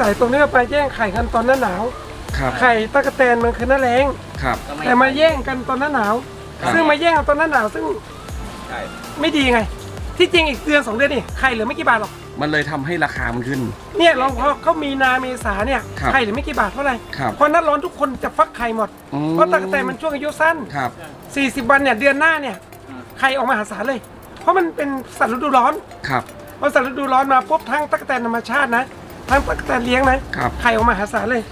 สัยตรงนี้เราไปแย่งไข่กันตอนหน้าหนาว ครับไข่ตะกแตนมันคือหน้าแรงครับ แต่มาแย่งกันตอนหน้าหนาว ครับ ซึ่งมาแย่งกันตอนหน้าหนาวซึ่งใช่ ไม่ดีไง ที่จริงอีกเดือนสองเดือนนี่ไข่เหลือไม่กี่บาทหรอกมันเลยทำให้ราคามันขึ้น เนี่ยลองพอเขามีนาเมษาเนี่ยครับ ไข่เหลือไม่กี่บาทเท่าไหร่ครับเพราะหน้าร้อนทุกคนจะฟักไข่หมดอืมเพราะตะกแตนมันช่วงอายุสั้น ครับ 40 วันเนี่ยเดือนหน้าเนี่ยไข่ออกมาหาศาลเลย เพราะมันเป็นสัตว์ฤดูร้อนครับ พอสัตว์ฤดูร้อนมาปุ๊บทั้งตะกแตนธรรมชาตินะ ทั้งตะกแตนเลี้ยงนะครับ ไข่ออกมาหาศาลเลย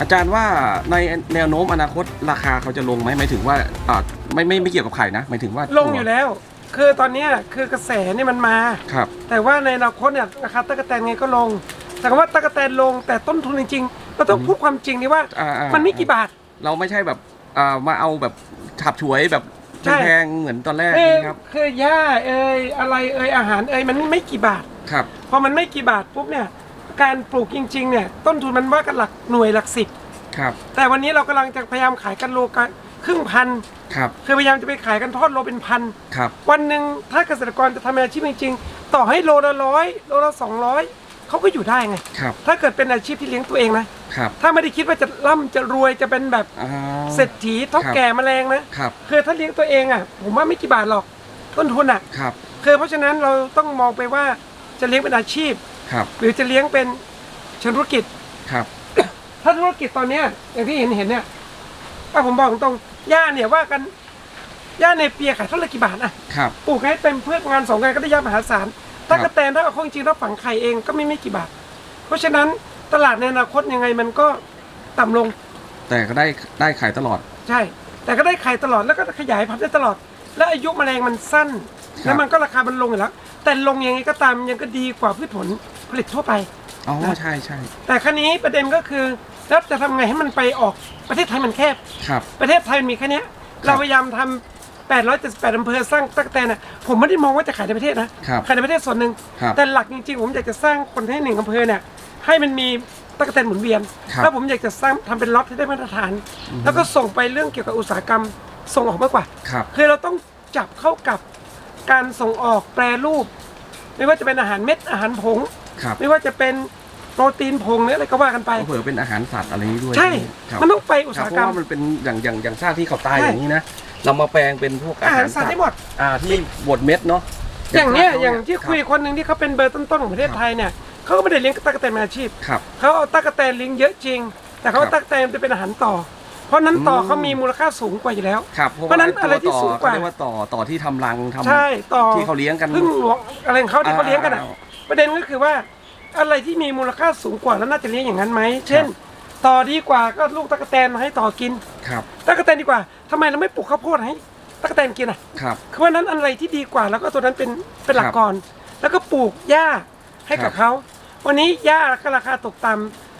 อาจารย์ว่าในแนวโน้มอนาคตราคาเขาจะลงไหมหมายถึงว่าอ่าไม่ไม่ไม่เกี่ยวกับไข่นะหมายถึงว่าลงอยู่แล้ว คือตอนเนี้ยคือกระแสเนี่ยมันมา ครับ แต่ว่าในอนาคตเนี่ยราคาตะกแตนไงก็ลง แต่ว่าตะกแตนลงแต่ต้นทุนจริงๆเราต้องพูดความจริงนี่ว่าอ่าอ่ามันไม่กี่บาท เราไม่ใช่แบบอ่ามาเอาแบบฉับฉวยแบบใช่ แพงๆเหมือนตอนแรกเอ้ยนะครับคือหญ้าเอ้ยอะไรเอ้ยอาหารเอ้ยมันไม่กี่บาท ครับ พอมันไม่กี่บาทปุ๊บเนี่ย การปลูกจริงๆเนี่ยต้นทุนมันว่ากันหลักหน่วยหลักสิบครับแต่วันนี้เรากำลังจะพยายามขายกันโลกันครึ่งพันครับคือพยายามจะไปขายกันทอดโลเป็นพันครับวันหนึ่งถ้าเกษตรกรจะทำอาชีพจริงๆ ต่อให้โลละร้อยโลละสองร้อยเขาก็อยู่ได้ไง ครับถ้าเกิดเป็นอาชีพที่เลี้ยงตัวเองนะ ครับ ถ้าไม่ได้คิดว่าจะร่ำจะรวยจะเป็นแบบอ่าเศรษฐีเท่าครับแก่แมลงนะครับคือถ้าเลี้ยงตัวเองอะผมว่าไม่กี่บาทหรอกต้นทุนอะ ครับ คือเพราะฉะนั้นเราต้องมองไปว่าจะเลี้ยงเป็นอาชีพ ครับ หรือจะเลี้ยงเป็นเชิงธุรกิจ ครับ ถ้าธุรกิจตอนเนี้ยอย่างที่เห็นเห็นเนี่ยถ้าผมบอกตรงๆย่าเนี่ยว่ากันย่าในเปียขายเท่าไหร่กี่บาทอะครับ ปลูกให้เป็นเพื่องานสองงานก็ได้ยอดมหาศาลถ้ากระแตนถ้าเอาเข้าจริงๆถ้าฝังไข่เองก็ไม่ไม่กี่บาท เพราะฉะนั้นตลาดในอนาคตยังไงมันก็ต่ำลงแต่ก็ได้ได้ขายตลอด ใช่ แต่ก็ได้ไข่ตลอดแล้วก็ขยายพันธุ์ได้ตลอด และอายุแมลงมันสั้น ครับ แล้วมันก็ราคามันลงอยู่แล้วแต่ลงยังไงก็ตามยังก็ดีกว่าพืชผล ผลิตทั่วไป อ๋อใช่ใช่แต่ครั้นี้ประเด็นก็คือแล้วจะทำไงให้มันไปออกประเทศไทยมันแคบ ครับ ประเทศไทยมันมีแค่เนี้ยเราพยายามทำ878อำเภอสร้างตั๊กแตนน่ะผมไม่ได้มองว่าจะขายในประเทศนะครับขายในประเทศส่วนหนึ่งครับแต่หลักจริงๆ ผมอยากจะสร้างคนให้หนึ่งอำเภอเนี่ยให้มันมีตั๊กแตนหมุนเวียนครับแล้วผมอยากจะสร้างทำเป็นล็อตที่ได้มาตรฐาน แล้วก็ส่งไปเรื่องเกี่ยวกับอุตสาหกรรมส่งออกมากกว่าครับคือเราต้องจับเข้ากับการส่งออกแปรรูป ไม่ว่าจะเป็นอาหารเม็ดอาหารผง ครับ ไม่ว่าจะเป็นโปรตีนผงหรืออะไรก็ว่ากันไป เผื่อเป็นอาหารสัตว์อะไรนี้ด้วยใช่ ครับมันต้องไปอุตครับสาหเพกรรราะม ว่ามันเป็นอย่างอย่างอย่างซากที่เขาตายใช่ อย่างนี้นะเรามาแปลงเป็นพวกอาอาหาหารรสัตว์ได้หมด อ่าที่บดเม็ดเนาะอย่างเนี้ยซกขอย่างที่รับคุยคนหนึ่งที่เขาเป็นเบอร์ต้นๆของประเทศไทยเนี่ยเขาก็ไม่ได้เลี้ยงตั๊กแตนเป็นอาชีพครับ เขาเอาตั๊กแตนเลี้ยงเยอะจริง แต่เขาครัเอาบตั๊กแตนไปเป็นอาหารต่อ เพราะนั้นต่ออืมเขามีมูลค่าสูงกว่าอยู่แล้ว ครับเพราะฉะนั้นอะไรที่สูงกว่า เขเรียกว่าต่อต่อที่ทำรังทำใช่ต่อที่เขาเลี้ยงกันพึ่งหลวงอะไรของเขาที่เขาเลี้ยงกันอะอ่า ประเด็นก็คือว่าอะไรที่มีมูลค่าสูงกว่าแล้วน่าจะเลี้ยงอย่างนั้นไหม เช่น ต่อดีกว่าก็ลูกตั๊กแตนมาให้ต่อกินครับตั๊กแตนดีกว่าทำไมเราไม่ปลูกข้าวโพดให้ตั๊กแตนกินอะครับคือว่านั้นอะไรที่ดีกว่าแล้วก็ตัวนั้นเป็นเป็นหลักครับก่อน แล้วก็ปลูกหญ้าให้กับครับเขาวันนี้หญ้าก็ราคาตกต่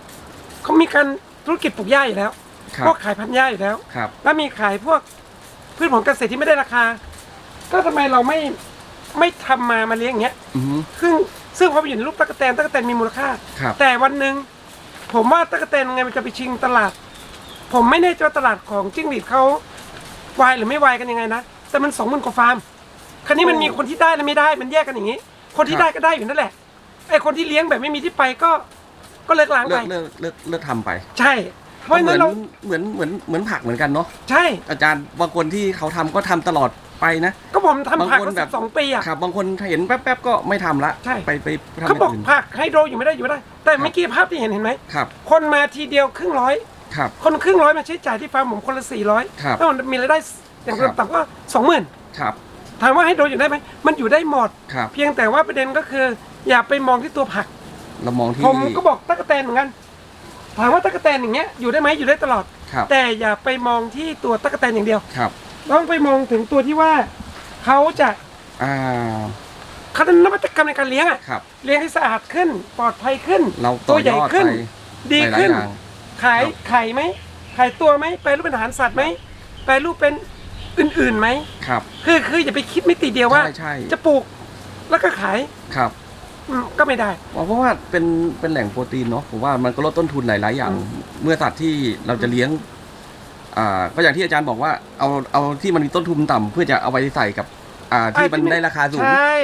ำเขามีการธุรกิจปลูกหญ้าอยู่แล้วครับพวกขายพันธุ์หญ้าอยู่แล้วครับแล้วมีขายพวกพืชผลเกษตรที่ไม่ได้ราคา ก็ทำไมเราไม่ ไม่ทำมามาเลี้ยงอย่างเงี้ย อือฮึซึ่งซึ่งพอไปอยู่ในรูปตะกแตนตะกแตนมีมูลค่า ครับ แต่วันหนึ่งผมว่าตะกแตนยังไงมันจะไปชิงตลาด ผมไม่แน่ใจว่าตลาดของจิ้งหรีดเขาวายหรือไม่วายกันยังไงนะ แต่มันสองหมื่นกว่าฟาร์ม คราวนี้มันมีคนที่ได้และไม่ได้มันแยกกันอย่างนี้ คนที่ได้ก็ได้อยู่นั่นแหละ ไอ้คนที่เลี้ยงแบบไม่มีที่ไปก็ ก็เลิกล้างเลิไป กเลิกเลิกเลิกทำไปใช่ เพราะฉะเหมืนั้อนนเราเหมือนเหมือนเหมือนผักเหมือนกันเนาะใช่ อาจารย์บางคนที่เขาทำก็ทำตลอด ไปนะก็ผมทำผักบางคนมาแบสิบบสองปีอะครับบางคนเห็นแป๊บๆก็ไม่ทำละใช่ ไปไปทำอเขาย่างบอกอื่นผักไฮโดรอยู่ไม่ได้อยู่ไม่ได้ แต่เมื่อกี้ภาพที่เห็นเห็นไหมครับ คนมาทีเดียวครึ่งร้อย ครับคนครึ่งร้อยมาใช้จ่ายที่ฟาร์มผมคนละสี่ร้อยครับ แล้วมันมีรายได้อย่างครับ ต่ำๆก็สองหมื่นครับถามว่าให้โดนอยู่ได้ไหมมันอยู่ได้หมด ครับเพียงแต่ว่าประเด็นก็คือ อย่าไปมองที่ตัวผัก เรามองที่ผมก็บอกตั๊กแตนเหมือนกันถามว่าตั๊กแตนอย่างเงี้ยอยู่ได้ไหมอยู่ได้ตลอด ครับแต่อย่าไปมองที่ตัวตั๊กแตนอย่างเดียว ครับ ต้องไปมองถึงตัวที่ว่าเขาจะอ่าเขาจะนวัตกรรมในการเลี้ยงอะครับ เลี้ยงให้สะอาดขึ้น ปลอดภัยขึ้น เราต่ตัอวยใหญ่อดขึ้น ไป ดีหลายขึ้นๆอย่างขายครับ ไข่ไหมขายตัวไหมแปลรูปเป็นอาหารสัตว์ไหมแปลรูปเป็นอื่นๆไหมครับ คือคืออย่าไปคิดมิติเดียวว่า ใช่ใช่ จะปลูกแล้วก็ขายครับ อืมก็ไม่ได้ เพราะว่าเป็นเป็นแหล่งโปรตีนเนาะผมว่ามันก็ลดต้นทุนหลาย ๆ อย่าง เมื่อสัตว์ที่เราจะเลี้ยง อ่าก็อย่างที่อาจารย์บอกว่าเอาเอาที่มันมีต้นทุนต่ำเพื่อจะเอาไปใส่กับ อ่าที่มันได้ราคาสูง ใช่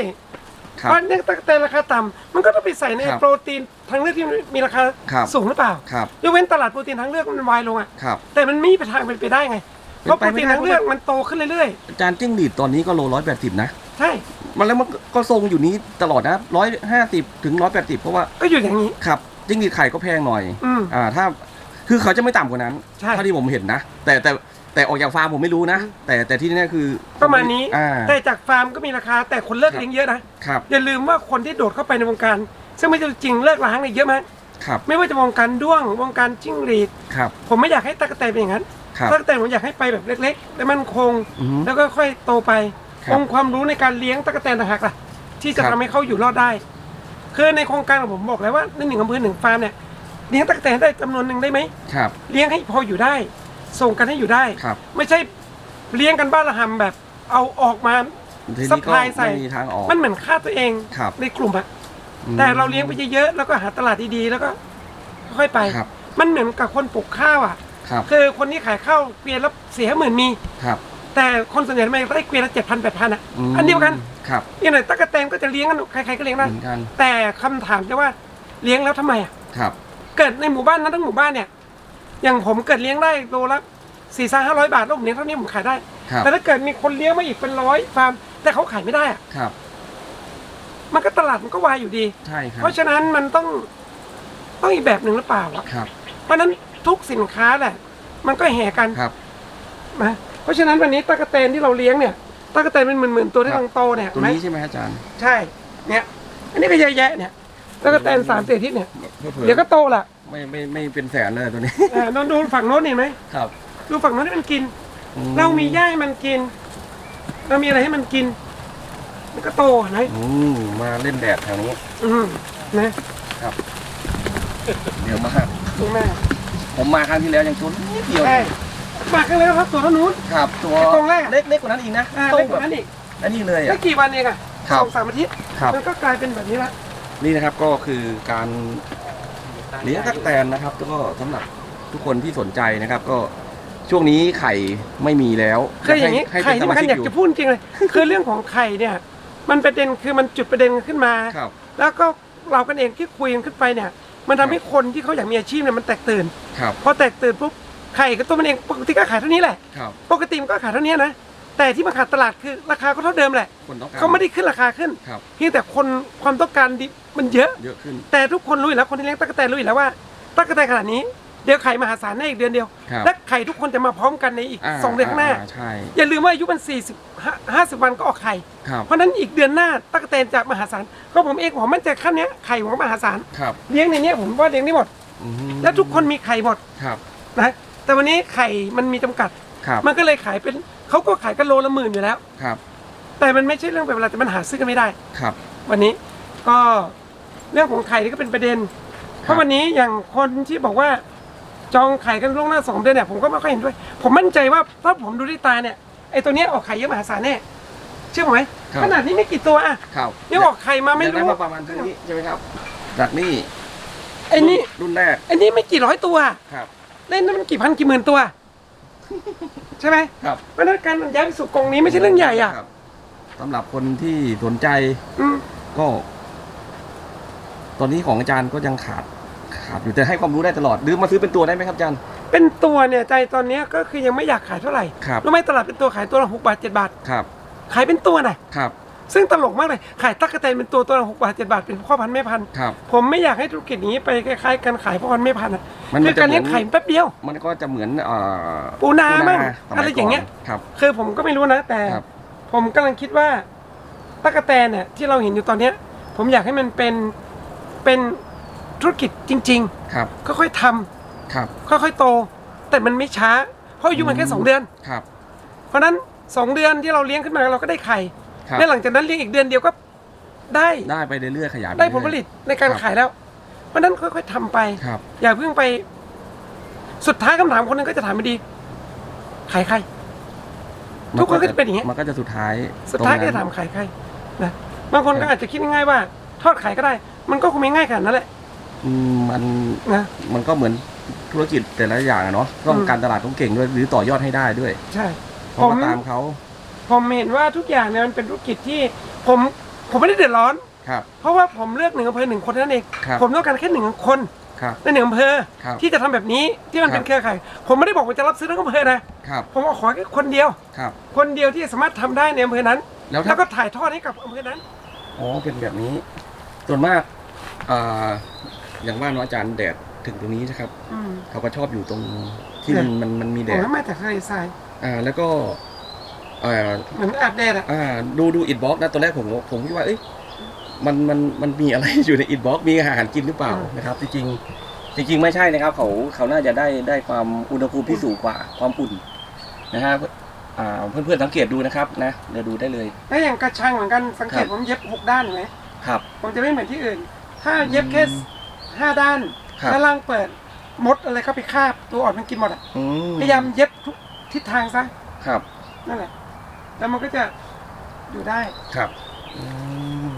ครับเพราะเนี่ยตั้งแต่ราคาต่ำมันก็ต้องไปใส่ในครับโปรตีนทางเลือกที่มีราคาครับ สูงหรือเปล่าครับ ยกเว้นตลาดโปรตีนทางเลือกมันวายลงอะครับ แต่มันไม่มีทางเป็นไปได้ไงเพราะโปเป็นรไปไม่ตีนได้ทางเลือกมันโตขึ้นเรื่อยอาจารย์จิ้งหรีดตอนนี้ก็โลร้อยแปดสิบนะ ๆใช่มันแล้วมันก็ทรงอยู่นี้ตลอดนะร้อยห้าสิบถึงร้อยแปดสิบเพราะว่าก็อยู่อย่างนี้ ครับจิ้งหรีดไข่ก็แพงหน่อย อืม อ่าถ้า คือเขาจะไม่ต่ำกว่านั้นใช่ เท่าที่ผมเห็นนะ แต่แต่แต่ออกจากฟาร์มผมไม่รู้นะ แต่แต่ที่แน่ๆคือประมาณนี้ อ่า แต่จากฟาร์มก็มีราคา แต่คนเลิกครับ เลี้ยงเยอะนะ ครับ อย่าลืมว่าคนที่โดดเข้าไปในวงการ ซึ่งไม่ใช่จริงเลิกล้างเนี่ยเยอะมากครับ ไม่ว่าจะวงการด้วงวงการจิ้งหรีด ครับ ผมไม่อยากให้ตะกแตนเป็นอย่างนั้นครับ ตะกแตนผมอยากให้ไปแบบเล็กๆและมั่นคง อือฮึ แล้วก็ค่อยโตไปครับองค์ความรู้ในการเลี้ยงตะกแตนต่างหากล่ะที่จะครับ ทำให้เขาอยู่รอดได้ คือในโครงการของผมบอกแล้วว่าในหนึ่งอำเภอหนึ่งฟาร์มเนี่ย เลี้ยงตะกแตนได้จำนวนหนึ่งได้ไหมครับ เลี้ยงให้พออยู่ได้ ส่งกันให้อยู่ได้ ครับ ไม่ใช่เลี้ยงกันบ้านละหำแบบ เอาออกมาทีซันี้พก็พลายใส่ไม่มีทางออก มันเหมือนฆ่าตัวเองครับ ในกลุ่มอะอืม แต่เราเลี้ยงไปเยอะๆแล้วก็หาตลาดดีๆแล้วก็ค่อยๆไป ครับ มันเหมือนกับคนปลูกข้าวอะ ครับคือคนที่ขายข้าวเกวียนแล้วเสียหมื่นมี ครับ แต่คนส่วนใหญ่ไม่ได้เกวียนละเจ็ดพันแปดพันอะ มอันเดียวกันครับอย่างไรตะกะแตนก็จะเลี้ยงกันใครๆก็เลี้ยงได้เหมือนกัน แต่คำถามจะว่าเลี้ยงแล้วทำไมอะ ครับ เกิดในหมู่บ้านนั้นทั้งหมู่บ้านเนี่ยอย่างผมเกิดเลี้ยงได้โลละสี่ห้าร้อยบาทแล้วผมเลี้ยงเท่านี้ผมขายได้ ครับแต่ถ้าเกิดมีคนเลี้ยงมาอีกเป็นร้อยฟาร์มแต่เขาขายไม่ได้อะครับมันก็ตลาดมันก็วายอยู่ดี ใช่ครับเพราะฉะนั้นมันต้องต้องอีกแบบหนึ่งหรือเปล่าอะครับเพราะฉะนั้นทุกสินค้าแหละ มันก็แห่กันครับ นะเพราะฉะนั้นวันนี้ตะกะแตนที่เราเลี้ยงเนี่ยตะกะแตนเป็นหมื่นๆตัวที่ครับกำลังโตเนี่ยตัวเห็นไหมนี้ใช่ไหมอาจารย์ ใช่ เนี่ย อันนี้ก็เยอะแยะเนี่ย ตะกะแตนสามเศษทิศเนี่ยผื่อๆเดี๋ยวก็โตละไม่ไม่ไม่เป็นแสนเลยตัวนี้อ่านนดูฝั่งโน้นเห็นไหมครับ ดูฝั่งโน้นที่มันกินอืเรามีหญ้าให้มันกิน เรามีอะไรให้มันกิน มันก็โตเห็นไหมอืมมาเล่นแดดแถวนี้ อืมนะเดี๋ยวมากตรงแม่ผมมาครั้งที่แล้วยังตัวนิดเดียวใช่ฝากกันเลยครับตัวเท่านู้นครับตัวไอ้ตรงแรกเล็กเล็กกว่านั้นอีกนะอ่าโตเล็กกแบว่าบนั้นอีกอันนี้เลยไม่อะกี่วันเองอะครับสองสามอาทิตย์ครับมันก็กลายเป็นแบบนี้ละ นี่นะครับก็คือการเลี้ยงตั๊กแตนนะครับแล้วก็สำหรับทุกคนที่สนใจนะครับ ก็ช่วงนี้ไข่ไม่มีแล้วคืออย่างนี้ให้ไข่เป็นสที่มามันชิกอยากอยู่จะพูดจริงเลย คือเรื่องของไข่เนี่ย มันประเด็นคือมันจุดประเด็นขึ้นมาครับแล้วก็เรากันเองที่คุยกันขึ้นไปเนี่ย มันทำให้คนที่เขาอยากมีอาชีพเนี่ยมันแตกตื่นครับพอแตกตื่นปุ๊บไข่ก็ตัวมันเองปกติก็ขายเท่านี้แหละครับปกติมันก็ขายเท่านี้นะแต่ที่มันขาดตลาดคือราคาก็เท่าเดิมแหละคนต้องการเขาไม่ได้ขึ้นราคาขึ้นครับเพียงแต่คนความต้องการดิ มันเยอะ เยอะขึ้น แต่ทุกคนรู้อยู่แล้วคนที่เลี้ยงตั๊กแตนรู้อยู่แล้วว่าตั๊กแตนขนาดนี้เดี๋ยวไข่มหาศาลในอีกเดือนเดียว ครับและไข่ทุกคนจะมาพร้อมกันในอีกสองเดือนข้างหน้า ใช่อย่าลืมว่าอายุมัน40 50 วันก็ออกไข่ ครับเพราะฉะนั้นอีกเดือนหน้าตั๊กแตนจะมหาศาลก็ผมเองผมมั่นใจขั้นเนี้ยไข่ผมก็มหาศาลครับเลี้ยงในเนี้ยผมว่าเลี้ยงได้หมด อืมแล้วทุกคนมีไข่หมดครับนะแต่วันนี้ไข่มันมีจำกัด ครับมันก็เลยขายเป็นเขาก็ขายกันโลละหมื่นอยู่แล้ว ครับแต่มันไม่ใช่เรื่องแบบอะไรแต่มันหาซื้อกันไม่ได้ ครับ วันนี้ก็ เรื่องของไข่นี่ก็เป็นประเด็น เพราะวันนี้อย่างคนที่บอกว่า จองไข่กันล่วงหน้าสองเดือนเนี่ยผมก็ไม่ค่อยเห็นด้วย ผมมั่นใจว่าถ้าผมดูด้วยตาเนี่ยไอ้ตัวเนี้ยออกไข่เยอะมหาศาลแน่เชื่อผมไหมครับ ขนาดนี้ไม่กี่ตัวอะครับนี่ออกไข่มาไม่อยากได้รู้มาประมาณเท่านี้ใช่ไหมครับจากนี่ไอ้นี่รุ่นแรกไอ้นี่ไม่กี่ร้อยตัวครับเล่นนั่นมันกี่พันกี่หมื่นตัว ใช่ไหมครับเพราะฉะนั้นการย้ายไปสู่กรงนี้ไม่ใช่เรื่องใหญ่อะครับสำหรับคนที่สนใจอืมก็ ตอนนี้ของอาจารย์ก็ยังขาดขาดอยู่แต่ให้ความรู้ได้ตลอดหรือมาซื้อเป็นตัวได้ไหมครับอาจารย์ เป็นตัวเนี่ยใจตอนเนี้ยก็คือยังไม่อยากขายเท่าไหร่ครับรู้ไหมตลาดเป็นตัวขายตัวละหกบาทเจ็ดบาท ครับ ขายเป็นตัวน่ะครับ ซึ่งตลกมากเลย ขายตั๊กแตนเป็นตัวตัวละหกบาทเจ็ดบาทเป็นพ่อพันธุ์แม่พันธุ์ครับ ผมไม่อยากให้ธุรกิจนี้ไปคล้ายๆกันขายพ่อพันธุ์แม่พันธุ์อะมันคือมันจะการเลี้ยงเหมือน ไข่แป๊บเดียว มันก็จะเหมือนเอ่อปูนามั่งสมัอะไรอย่างเงี้ย ก่นครับ คือผมก็ไม่รู้นะแต่ ครับ ผมกำลังคิดว่าตั๊กแตนเนี่ยที่เราเห็นอยู่ตอนเนี้ย ผมอยากให้มันเป็น เป็นธุรกิจจริง ครับ ๆ ค่อยๆทำครับ ค่อยๆโต แต่มันไม่ช้า เพราะอายุมันแค่สองเดือน ครับ เพราะฉะนั้นสองเดือนที่เราเลี้ยงขึ้นมาเราก็ได้ไข่ครับ และหลังจากนั้นเลี้ยงอีกเดือนเดียวก็ได้ได้ไปเรื่อยๆขยายปได้ผลผเรื่อยๆลิตในการขายแล้ว เพราะฉะนั้นค่อย ๆทำไป ครับ อย่าเพิ่งไป สุดท้ายคำถามคนหนึงก็จะถามมาดีขายใคร ทุกคนก็จะเป็นอย่างเงี้ย มันก็จะสุดท้ายสุดท้ายตก็รงจะนั้นถามขายใครนะบางคนก็อาจจะคิดง่ายๆว่า ทอดขายก็ได้ มันก็คงไม่ง่ายขนาดนั้นแหละอืมมันนะ มันก็เหมือนธุรกิจแต่ละอย่างอะเนาะต้องอืม การตลาดต้องเก่งด้วยหรือต่อยอดให้ได้ด้วยใช่ เพผราะมว่าตามเขาผมเห็นว่าทุกอย่างเนี่ยมันเป็นธุรกิจที่ผมผมไม่ได้เดือดร้อน ครับ เพราะว่าผมเลือกหนึ่งอำเภอหนึ่งคนเท่านั้นเอง ครับผมต้องการแค่หนึ่งคนครับ ในหนึ่งอำเภอครับที่จะทำแบบนี้ที่มันครับเป็นเครือข่ายผมไม่ได้บอกว่าจะรับซื้อทั้งอำเภอนะ ครับผมเอาขอแค่คนเดียว ครับ คนเดียวที่สามารถทำได้ในอำเภอนั้น แล้วแล้ถ้าวก็ถ่ายทอดให้กับอำเภอนั้น อ๋อเป็นแบบนี้ ส่วนมาก อ่าอย่างว่าเนาะอาจารย์แดดถึงตรงนี้นะครับ อืมเขาก็ชอบอยู่ตรงที่มันมันมันมีแดผมดก็มาจากทะเลทรายอ่า แล้วก็อ่า เหมือนอาบแดดอะ อ่าดูดูอินบ็อกนะตอนแรกผมผมคิดว่าเอ้ยมันมันมันมีอะไร อยู่ในอินบ็อกมีอาหารกินหรือเปล่านะครับ จริงๆจริง ๆ ไม่ใช่นะครับ เขาเขาน่าจะได้ได้ความอุณหภูมิที่สูงกว่าความอุ่นนะฮะอ่าเพื่อนๆสังเกตดูนะครับนะเดี๋ยวดูได้เลย แล้วอย่างกระชังเหมือนกันสังเกตครับ ผมเย็บหกด้านเห็นไหมครับ ผมจะไม่เหมือนที่อื่น ถ้าเย็บแค่ห้าด้านครับแล้วล่างเปิดมดอะไรเข้าไปคาบตัวอ่อนมันกินหมดอะอืมพยายามเย็บทุกทิศทางซะครับนั่นแหละ แล้วมันก็จะอยู่ได้ ครับอืม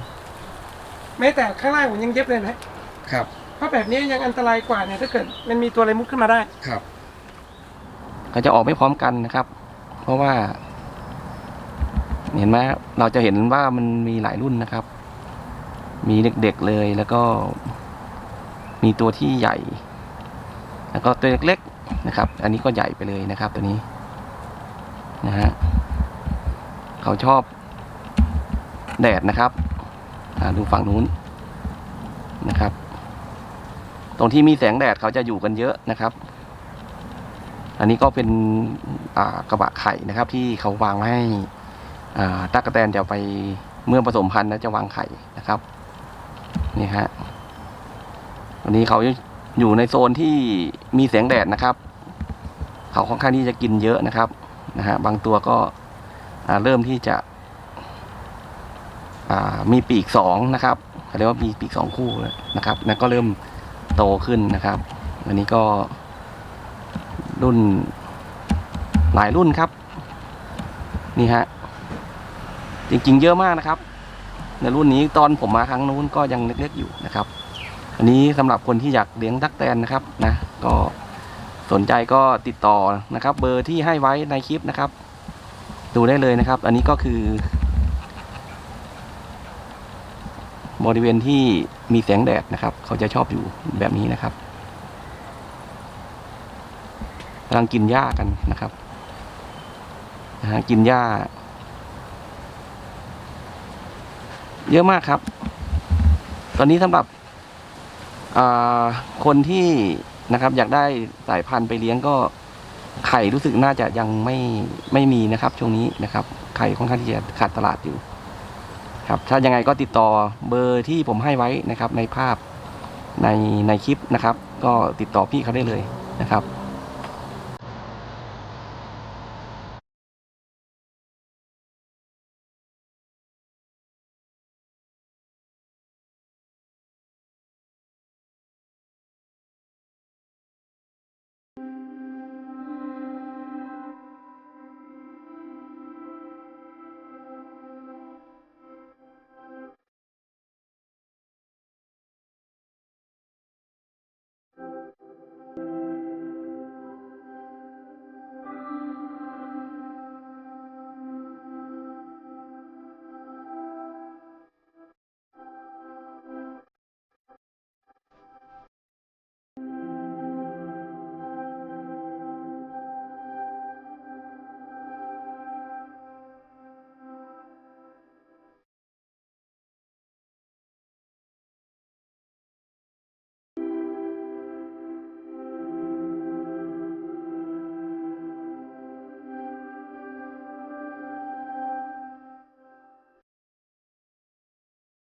แม้แต่ข้างล่างผมยังเย็บเลยนะ ครับเพราะแบบนี้ยังอันตรายกว่าเนี่ยถ้าเกิดมันมีตัวอะไรมุดขึ้นมาได้ ครับเขาจะออกไม่พร้อมกันนะครับ เพราะว่า เห็นไหมเราจะเห็นว่ามันมีหลายรุ่นนะครับ มีเด็กๆเลยแล้วก็มีตัวที่ใหญ่ แล้วก็ตัวเล็กๆนะครับ อันนี้ก็ใหญ่ไปเลยนะครับตัวนี้นะฮะเขาชอบแดดนะครับดูฝั่งนู้นนะครับ ตรงที่มีแสงแดดเขาจะอยู่กันเยอะนะครับ อันนี้ก็เป็นกระบะไข่นะครับ ที่เขาวางให้ตั๊กแตนจะไปเมื่อผสมพันธุ์แล้วจะวางไข่นะครับ นี่ฮะวันนี้เขาอยู่ในโซนที่มีแสงแดดนะครับ เขาค่อนข้างที่จะกินเยอะนะครับนะฮะบางตัวก็เริ่มที่จะมีปีกสองนะครับเขาเรียกว่ามีปีกสองคู่นะครับนั่นก็เริ่มโตขึ้นนะครับอันนี้ก็รุ่นหลายรุ่นครับ นี่ฮะจริงๆเยอะมากนะครับ ในรุ่นนี้ตอนผมมาครั้งนู้นก็ยังเล็กๆอยู่นะครับ อันนี้สำหรับคนที่อยากเลี้ยงตักแตนนะครับนะก็สนใจก็ติดต่อนะครับ เบอร์ที่ให้ไว้ในคลิปนะครับ ดูได้เลยนะครับ อันนี้ก็คือ บริเวณที่มีแสงแดดนะครับ เขาจะชอบอยู่แบบนี้นะครับกำลังกินหญ้ากันนะครับนะฮะกินหญ้า เยอะมากครับ ตอนนี้สำหรับคนที่นะครับ อยากได้สายพันธุ์ไปเลี้ยงก็ไข่รู้สึกน่าจะยังไม่ไม่มีนะครับ ช่วงนี้นะครับ ไข่ค่อนข้างที่จะขาดตลาดอยู่ ครับ ถ้ายังไงก็ติดต่อเบอร์ที่ผมให้ไว้นะครับ ในภาพในในคลิปนะครับ ก็ติดต่อพี่เขาได้เลยนะครับ